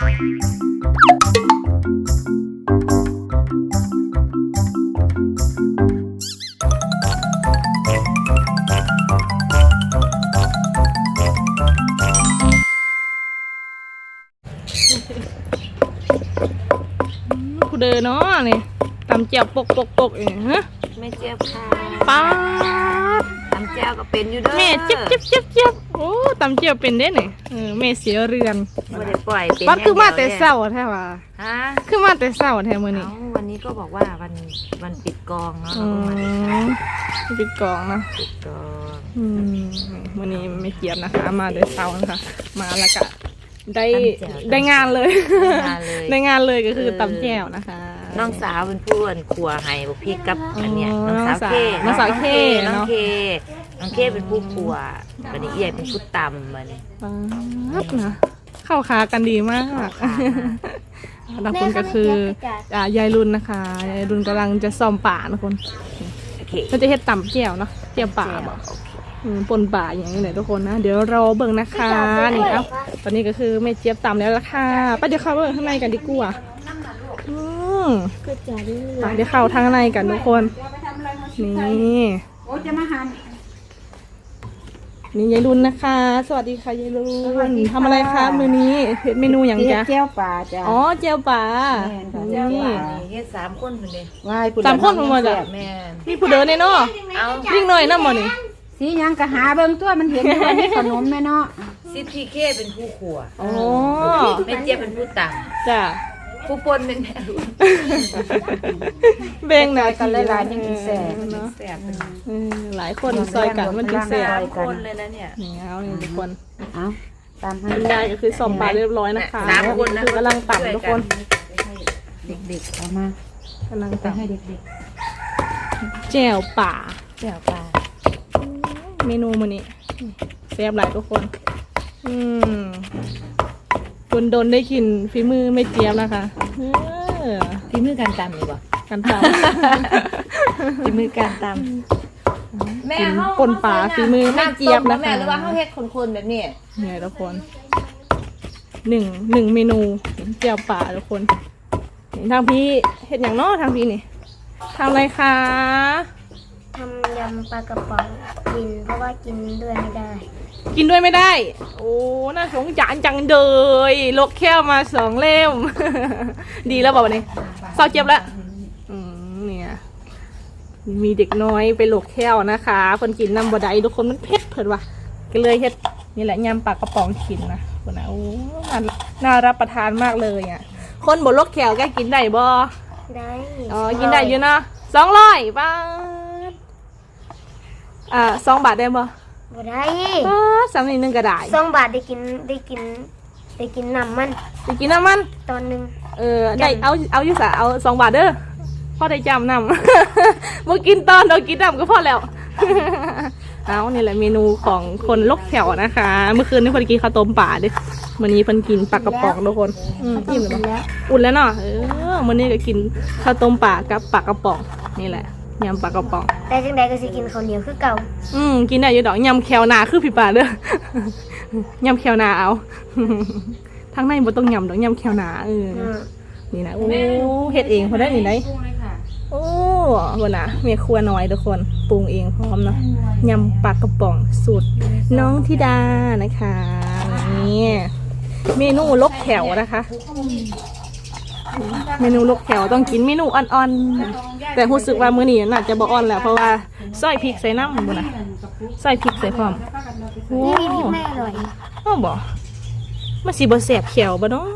ผู้เดินเนาะนี่ตำเจียวปกปกปกอย่างนี้ฮะแม่เจี๊ยบค่ะป้าดตำ แจ่วก็เป็นอยู่เด้อแม่เจ็บเจ็บเจ็บเจ็บโอ้ตำเจียวเป็นได้เนี่ยเออแม่เสียเรือนไม่ได้ปล่อยเป็นปัดคือมาแต่ย่งดียวเศร้าแท้ว่าฮะคือมาแต่เศร้าแท้มื้อนี้เอ้าวันนี้ก็บอกว่าวันวันปิดกองเนาะอืเราก็มาแต่เช้ามปิดกองนะปิดกองอืมวันนี้ไม่เกียบนะคะ มาแต่เช้านะคะมาแล้วก็ได้ได้งานเลยมาเลยได้งานเลยก็คือตำแจ่วนะคะน้องสาวเป็นผู้อันครัวให้บุกพริกกับอันเนี้ยอ๋อน้องสาวเคน้องสาวเคน้องเนาะเค น้องเคเป็นผู้ครัววันนี้เอี่ยเป็นผู้ตำวันนี้ป๊าดนะเข้าขากันดีมากเข้าขาบางคนก็คืออ่ายายรุนนะคะยายรุนกำลังจะซ่อมป่านะคนโอเคเขาจะเฮ็ดต่ำแก้วเนาะแก้วป่าบอกอืมปนป่าอย่างนี้เลยทุกคนนะ เดี๋ยวรอเบิ่งนะคะนี่เอ้าตอนนี้ก็คือแม่เจี๊ยบต่ำแล้วละค่ะไปเดี๋ยวเข้าเบิ่งข้างในกันดีกว่าอืมก็จะได้ไปเดี๋ยวเข้าทางในกันทุกคนนี่โอ้จะมาหา นี่ยายรุนนะคะ สวัสดีค่ะยายรุนทำอะไรคะมื้อนี้เฮ็ดเมนูอย่างจ๊ะเจียวปลาจ้ะ อ๋อเจียวป่าแม่นค่ะนี่ นี่เฮ็ดสามคนเป็นเลยวายผู้ใดสามคนมันมาจาก แม่นมีผู้เดินเนี่ยเนาะเอาวิ่งหน่อยน้ำบ่นี่สีหยังก็หาเบิ่งตัวมันเห็นอยู่ว่ามีขนมแม่เนาะซิทีเคเป็นผู้ครัวอ๋อแม่เจี๊ยบเป็นผู้ตจ้ะำ ผู้ปนเป็นแม่รุ่นเบ่งหนากันหลายๆยังกินแซ่บเนาะแซ่บเป็นเออหลายคนซอยกันมันกินแซ่บสามคนเลยนะเนี่ยนี่เอานี่ทุกคนเอาตามให้คุณยายก็คือสอมปลาเรียบร้อยนะคะสามคนนะคือกำลังตับทุกคน เด็กๆเอามากำลังไปตับให้เด็กแจ่วป่าๆเจียวปลาเมนูมื้อนี้แซ่บหลายทุกคน อืม โดนโดนๆได้กินฝีมือไม่เจี๊ยบนะคะเออที่มือการตำดีกว่ากันตที่มือการตำำกินปนป่าฝีมือไม่เจี๊ยบนะคะแม่หรือว่าเขาเฮ็ดคนๆแบบนี้เนี่ยทุกคนหนึ่งหนึ่งเมนูเจียวป่าทุกคนนี่ทางพี่เห็ดอย่างเนอทางพี่นี่ทำอะไรคะ ทำยำปลากระป๋องกิน เพราะว่ากินด้วยไม่ได้ กินด้วยไม่ได้ โอ้ น่าสงสารจังเลยลกแค่มาสองเล่ม ดีแล้วบอกวันนี้เศร้าเจ็บแล้วอืมเนี่ย มีเด็กน้อยไปหลกแค้วนะคะคนกินน้ำบดายทุกคนมันเผ็ดเผิดว่ะก็เลยเฮ็ดนี่แหละยำปลากระป๋องกินนะคนนะโอ้น่าน่ารับประทานมากเลยอะ คนบนลกแขวแกกินได้บ่ได้อ๋อกินได้อยู่เนาะสองร้อยบาท อ่าสองบาทได้บ่บ่ได้บาทสามนิดนึงก็ได้สองบาทได้กินได้กินได้กินน้ำมันไปกินน้ำมัน ตอนหนึ่งเออได้เอาเอาอยู่สะเอาสองบาทเด้อพ่อได้จำนำบ่กินตอนเรากินน้ำก็พอแล้วเอานี่แหละเมนูของคนลกแถวนะคะ เมื่อคืนนี่เพิ่นกินข้าวต้มป่าเด้อวันนี้เพิ่นกินปลากระป๋องทุกคนอืมอิ่มแล้วบ่อุ่นแล้วเนาะเออวันนี้ก็กินข้าวต้มป่ากับปลากระป๋องนี่แหละ ยำปลากระป๋อง แต่จังใดก็สิกินข้าวเหนียวคือเก่า อืมกินได้อยู่ดอกยำแควนาคือพี่ป่าเด้อยำแควนาเอา ทางในบ่ต้องยำดอกยำแควนาเอออืมนี่นะโอ้เฮ็ดเองพอได้นี่ได้โอ้บนนะเมียครัวน้อยทุกคนปรุงเองพร้อมเนาะยำปลากระป๋องสูตรน้องธิดานะคะนี่เมนูลกแถวนะคะ เมนูลกแถวต้องกินเมนูอ่อนๆ แต่รู้สึกว่ามื้อนี้น่าจะบ่อ่อนแล้วเพราะว่าซอยพริกใส่น้ำบุนะซอยพริกใส่พร้อมโอ้นี่มีพริกไม่อร่อยอ้าวบ่มันสิบ่แสบแขวบ่เนาะ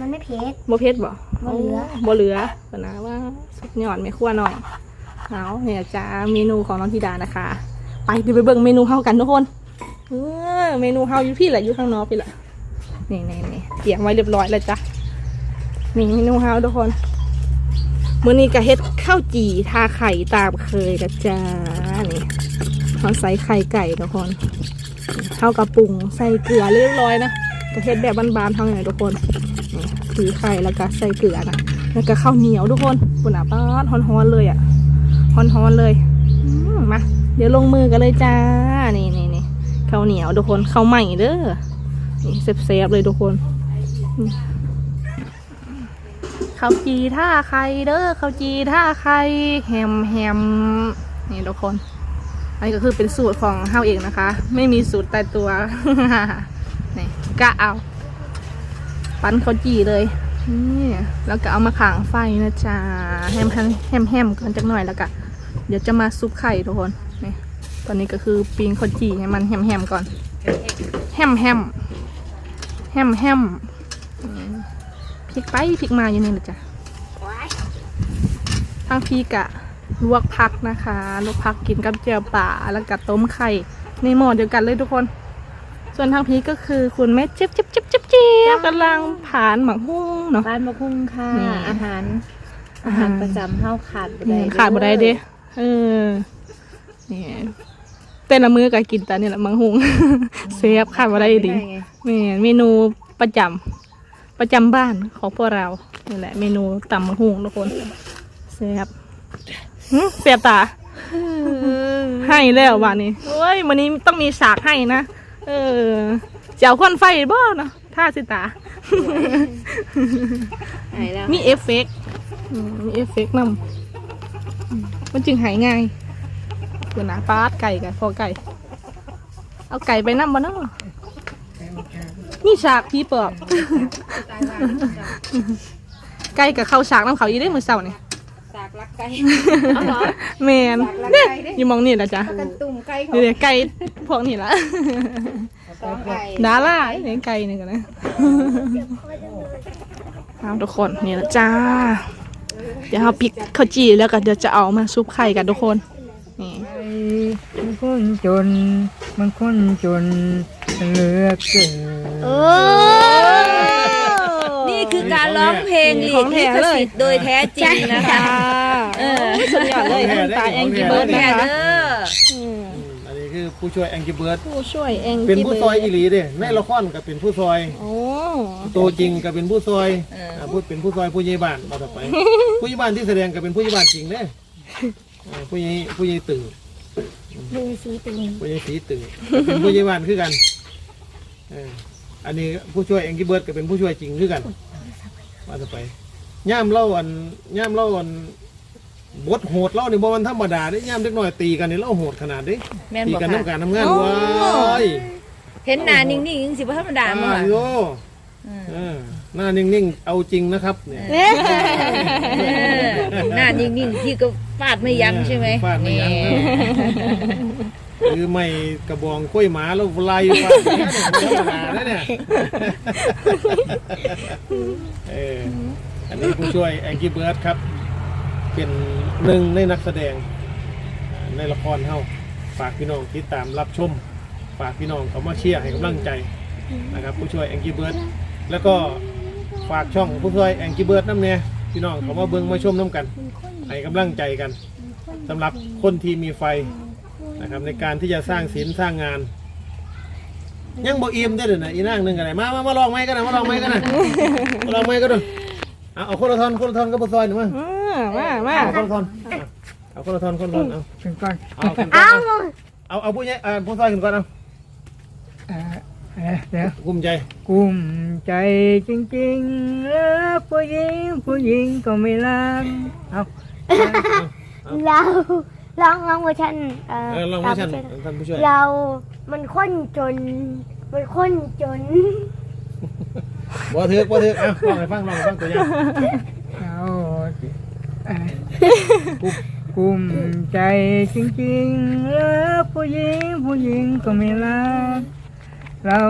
มันไม่เผ็ดบ่เผ็ดบ่บ่เหลือบ่เหลือปะนะว่าสุดยอดไม่ครัวหน่อยเอาเนี่ยจ้าเมนูของน้องธิดานะคะ ไปเดี๋ยวไปเบิ่งเมนูเฮากันทุกคนเออเมนูเฮาอยู่พี่แหละอยู่ข้างนอกพี่แหละนี่นี่นี่เตรียมไว้เรียบร้อยแล้วจ้ะ นี่เมนูเฮาทุกคนมื้อนี้ก็เฮ็ดข้าวจี่ทาไข่ตามเคยกันจ้านี่เขาใส่ไข่ไก่ทุกคนเฮากระปรุงใส่เกลือเรียบร้อยนะก็เฮ็ดแบบบานๆเท่านี้ทุกคนถือไข่แล้วก็ใส่เกลือนะแล้วก็ข้าวเหนียวทุกคนปุ่นอะป้านฮ้อนๆเลยอะฮ้อนๆเลยมมาเดี๋ยวลงมือกันเลยจ้านี่นี่นี่ข้าวเหนียวทุกคนข้าวใหม่เด้อนี่เซฟๆเลยทุกคน ข้าวจีท่าไข่เด้อข้าวจีท่าไข่แฮมแฮมนี่ทุกคน อันนี้ก็คือเป็นสูตรของเฮาเองนะคะ ไม่มีสูตรตายตัวนี่กะเอาปั้นข้าวจีเลยนี่แล้วก็เอามาขางไฟนะจ๊ะแฮมแฮมแฮมแฮมก่อนจักหน่อยแล้วก็เดี๋ยวจะมาซุปไข่ทุกคนนี่ตอนนี้ก็คือปิ้งข้าวจีให้มันแฮมแฮมก่อนแฮมแฮมแฮมแฮม ลิกไปพลิกมาอยู่นี่นะจ๊ะทั้งพีกะลวกผักนะคะลวกผักกินกับเจียวป่าแล้วก็ต้มไข่ในหม้อเดียวกันเลยทุกคน ส่วนทางพีก็คือคุณแม่เจี๊ยบเจี๊ยบเจี๊ยบเจี๊ยบเจี๊ยบกำลังผ่านหมักหุ้งเนาะบ้านมะคุ้งค่ะนี่อาหาร อาอาหาหารรประจำเฮาขาดบ่นี่ได้ขาดบ่ได้เด้เออนี่แต่ละมื้อก็กินแต่นี่แหละหมักหุ้งเซฟขาดบ่ได้ดีไงแม่นเมนูประจำ ประจำบ้านของพวกเรานี่แหละ เมนูตำหมักหุ้งทุกคนเซฟหึเสียบตา ให้แล้ววันนี้เฮ้ยวันนี้ต้องมีฉากให้นะเออเจ้าควันไฟบ่เนาะท่าสิตา หายแล้ว มีเอฟเฟกต์อืมมีเอฟเฟกต์นำอืมมันจึงหายง่ายคือหนาปาดไก่กันพอไก่ เอาไก่ไปนำบ่เนาะ มีฉากพี่ปอบไก่กับเข้าฉากน้ำเขาอีได้มือเสาเนี่ยสากลักไก่แมนสากลักเนี่ยไก่เด้ อยู่มองนี่แหละจ้ะกันตุ่มไก่เขาเดี๋ยวไก่พวกนี่ละสองไก่ดาล่าเนี่ยไก่นี่กันนะเอาทุกคนนี่ละจ้า เดี๋ยวเราพริกข้าวจีแล้วก็เดี๋ยวจะเอามาซุปไข่กันทุกคนนี่มันคนจน มันคนจนเหลือเกิน นี่คือการร้องเพลงหลีของกแท้ลิขเลยสิทธิ์โดยแท้จริงนะคะเออสุดยอดเลยคุณตาแองกี้เบิร์ดแม่นะคะเด้ออืมอันนี้คือผู้ช่วยแองกิเบิร์ดผู้ช่วยแองเป็นกี้ผู้เบิซอยร์อีดหลีเด้ในละครก็เป็นผู้ซอยโอ้ตัวจริงก็เป็นผู้ซอยอ่าพูดเป็นผู้ซอยผู้ใหญ่บ้านเราต่อไปผู้ใหญ่บ้านที่แสดงก็เป็นผู้ใหญ่บ้านจริงเด้อ่าผู้ใหญ่ผู้ใหญ่ตึงมือสีตึงผู้ใหญ่สีตึงก็เป็นผู้ใหญ่บ้านคือกันเออ อันนี้ผู้ช่วยแองกิเบิร์ดก็เป็นผู้ช่วยจริงคือกันมาต่อไปย่ามเล่าอันย่ามเล่าอันบทโหดเล่านี่บ่มันธรรมดาเด้ย่ามเล็กน้อยตีกันนี่เล่าโหดขนาดเด้แม่นตีบอกกันค่ะ น้ำการทำงานว้ายเห็นหน้านิ่งๆจังสิบ่ธรรมดามั้งอ่าโยเออหน้านิ่งๆเอาจริงนะครับเนี่ยหน้านิ่งๆที่ก็ฟาดไม่ยั้งใช่ไหมฟาดไม่ยั้งนี่ คือไม่กระบองกล้วยหมาแล้วลายฟาดเนี่ยธรรมดาแล้วเนี่ยเอออันนี้ผู้ช่วยแองกี้เบิร์ดครับ เป็นหนึ่งในนักแสดง ในละครเฮาฝากพี่น้องติดตามรับชม ฝากพี่น้องเขามาเชียร์ให้กำลังใจนะครับ ผู้ช่วยแองกี้เบิร์ดแล้วก็ฝากช่องผู้ช่วยแองกี้เบิร์ดน้ำเนี่ยพี่น้องเขามาเบิ่งมาชมน้ำกันให้กำลังใจกันสำหรับคนที่มีไฟ นะครับในการที่จะสร้างศิลป์สร้างงาน ยังบ่อิ่มได้เลยนะอีนางหนึ่งกันไหนมามามาลองไม้กันนะมาลองไม้กันนะมาลองไม้กันดูเอาเอาคนละทอนคนละทอนก็บ่ซอยหนึ่งมั้งอ่ามามาเอาคนละทอนเอาคนละทอนคนละทอนเอาเป็นก่อนเอาขึ้นก่อนเอาเอาเอาผู้ใหญ่เอาผู้ซอยขึ้นก่อนเอาเอ่อเอ่อเดี๋ยวกุ้มใจกุ้มใจจริงๆรักผู้หญิงผู้หญิงก็ไม่รักเอาเราลองลองเวอร์ชันเอ่อเออลองมาฉันตามเวอร์ชันท่านผู้ช่วย เรา มันค้นจน มันค้นจน บ่ถือกบ่ถือกเอาลองให้ฟังลองให้ฟังตัวอย่างเอาเอ่อกุ้มใจจริงๆรักผู้หญิงผู้หญิงก็ไม่รักเรา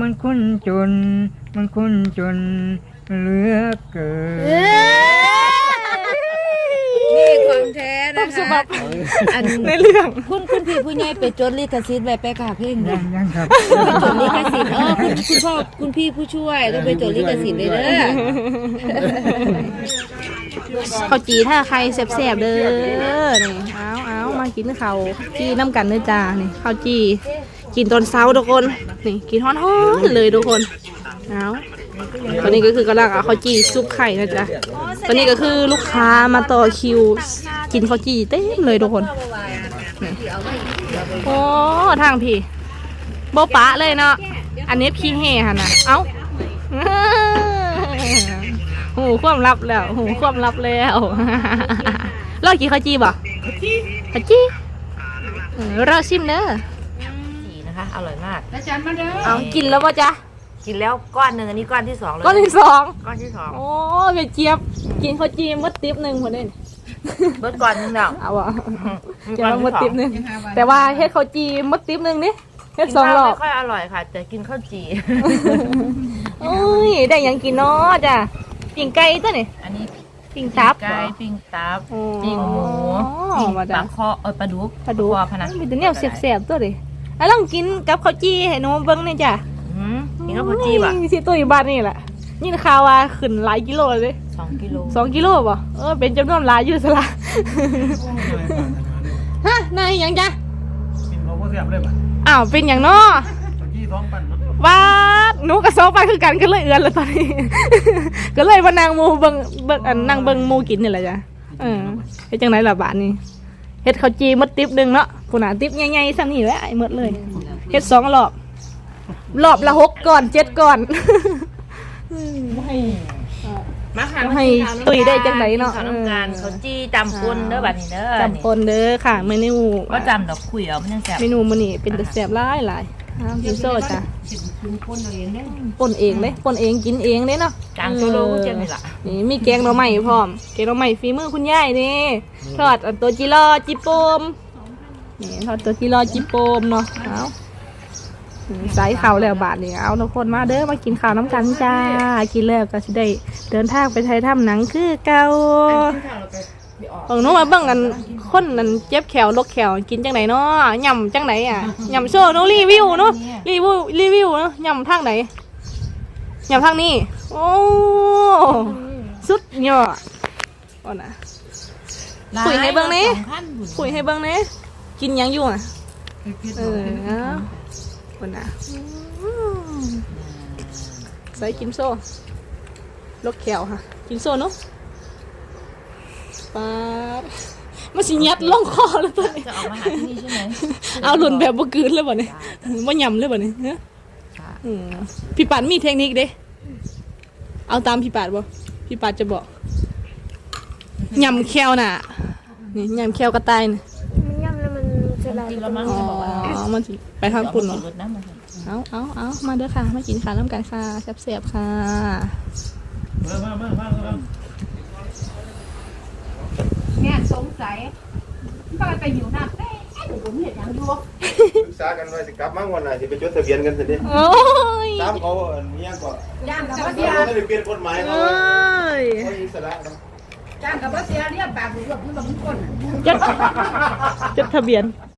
มันคนจน มันคนจนเหลือเกิน นี่ของแท้ นะคะอันในเรื่องคุณคุณพี่ผู้ใหญ่ไปจดลิขสิทธิ์ไว้ไปค่ะเพ่งยันะงยังครับ ไปจดลิขสิทธิ์อ๋อคุณคุณพ่อคุณพี่ผู้ช่วยต้องไปจดลิขสิทธิ์เลยเด้อข้าวจีถ้าใครแซ่บๆเด้อนี่เอาเอามากินข้าวจีน้ำกันเด้อจ้านี่ข้าวจีกินตอนเช้าทุกคนนี่กินฮ้อนๆเลยทุกคนเอา ตอนนี้ก็คือกำลังเอาข้าวจีซุปไข่นะจ๊ะตอนนี้ก็คือลูกค้ามาต่อคิว กินข้าวจีเต็มเลยทุกคนนี่โอ้ทางพี่โบปะเลยเนาะอันนี้พี่แห่ฮะนะเอ้าโอ้ความลับแล้วหูความลับแล้วเรากินข้าวจีบ่ข้าวจีเออเราชิมเด้อจีนะคะ อร่อยมากเอากินแล้วป่ะจ๊ะ กินแล้วก้อนหนึ่งอันนี้ก้อนที่สองเลยก้อนที่สองก้อนที่สองโอ้ยไปเจี๊ยบกินข้าวจีมดติ๊บหนึ่งคนเด่นเบิดก้อนหนึงแล้วเอาวะมีกินก้อนแล้วมที่ดสองติ๊บหนึ่งแต่ว่าเฮ็ดข้าวจีมดติ๊บหนึ่งนี่เฮ็ดสองรอบไม่ค่อยอร่อยค่ะ แต่กินข้าวจีโอ้ยได้หยังกินเนาะจ้ะปิ่งไก่ตัวนี่อันนี้ปิ่งตับไก่ปิ้งตับอ๋อปิ้งหมูปิ้งว่าปจ้ะลาคอเออปลาดุกปลาดุก คอพะนะมีแต่แนวแสบๆตัวดิอะลองกินกับข้าวจีให้หนูเบิ่งหนี่อยจ้ะอื มกินข้าวผัดจีบอะอุ้ยสิตุ้ยบ้านนี่แหละ นี่ข่าวว่าขึ้นหลายกิโลเลยสองกิโลสองกิโลป่ะเออเป็นจำนวนหลายอยู่สละฮะนายหยังจ้ะกินเขาก็เสียบเลยป่ะอ้าวเป็นอย่างน้อตะกี้ท้องปั่นมันว้าดหนูกับซอไปคือกันก็เลยเอือนเลยตอนนี้ ก็เลยมานางหมูเบิงเบิงอันนั่งเบิงหมูกินนี่แหละจ้ะเออเฮ็ดจังไดล่ะบ้านนี้เฮ็ดข้าวจีหมดติ๊บหนึงเนาะผู้หนาติ๊บใหญ่ๆซ้ำนี่แหละไอ้หมดเลยเฮ็ดสองรอบ รอบละหกก่อนเจ็ดก่อน มาค่ะให้ตุ้ยได้จังไหนเนาะข้าวน้ำกันข้าวจีจำปนเด้อบัดนี้เด้อจำปนเด้อค่ะเมนูว่าจำดอกคุยเอามันยังแซ่บเมนูมื้อนี้เป็นแต่แซ่บหลายหลายอ้าวกินโซ่จ้ะปนเองเลยปนเองกินเองเลยเนาะจางโซโลก็เจียมนี่ล่ะนี่มีแกงหน่อไม้พร้อมแกงหน่อไม้ฝีมือคุณยายนี่ทอดอันตัวจิรอจิโปมนี่ทอดตัวจิรอจิโปมเนาะเอา นี่ใส่ข้าวแล้วบาทนี่เอาทุกคนมาเด้อมากินข้าวน้ำกันจ้า กินแล้วก็สิได้เดินทางไปไทยทำหนังคือเก่าของหนู้มาเบิ่งกันคนนั้นเจ็บแขวลกแขวกินจังไหนเนาะยำจังไหนอะยำโซ่เนาะรีวิวเนาะรีวิวรีวิวเนาะยำทางไหนยำทางนี้ โอ้สุดยอดอ่อนนะคุยให้เบิ่งนี่สอขั้นบุญคุยให้เบิ่งเน่กินหยังอยู่อะเออ นะอ่อนนะอืมใส่กินโซ่ลกแขวค่ะกินโซ่เนาะป๊าดมันสิยัดล่องคอเลยตัวนี้จะออกมาหาที่นี่ใช่ไหมเอาหล่นแบบบ่กลืนเลยบ่เนี่ยบ่ยำเลยบ่เนี่ยเนอะค่ะอืมพี่ปาดมีเทคนิคเด้เอาตามพี่ปาดบ่พี่ปาดจะบอกยำแควน่ะนี่ยำแควกระต่ายน่ะมันย่ำแล้วมันจะลายจริงแล้วมั้งอ๋จะบอกว่าอ มันสิไปทางปุ่นเหรอรถน้ำมันเอาเอาเอามาเด้อค่ะ มากินข้าวน้ำกันค่ะแซ่บๆค่ะมามามามามาเนี่ยสงสัยก็ไปอยู่หน้าเต้ไอ้หนูผมเห็นอย่างอยู่ปรึกษากันว่าสิกลับมาวันไหนสิไปจดทะเบียนกันสิเด้โอ้ยตามเขาอันนี้ก็จ้างกับเขาว่าเสียไม่ได้เปลี่ยนกฎหมายเอเขา้ยเขาอิสระนะจ้างกับว่าเสียเนี่ยปากหนูแบบมันแบบมันคนจดจดทะเบียน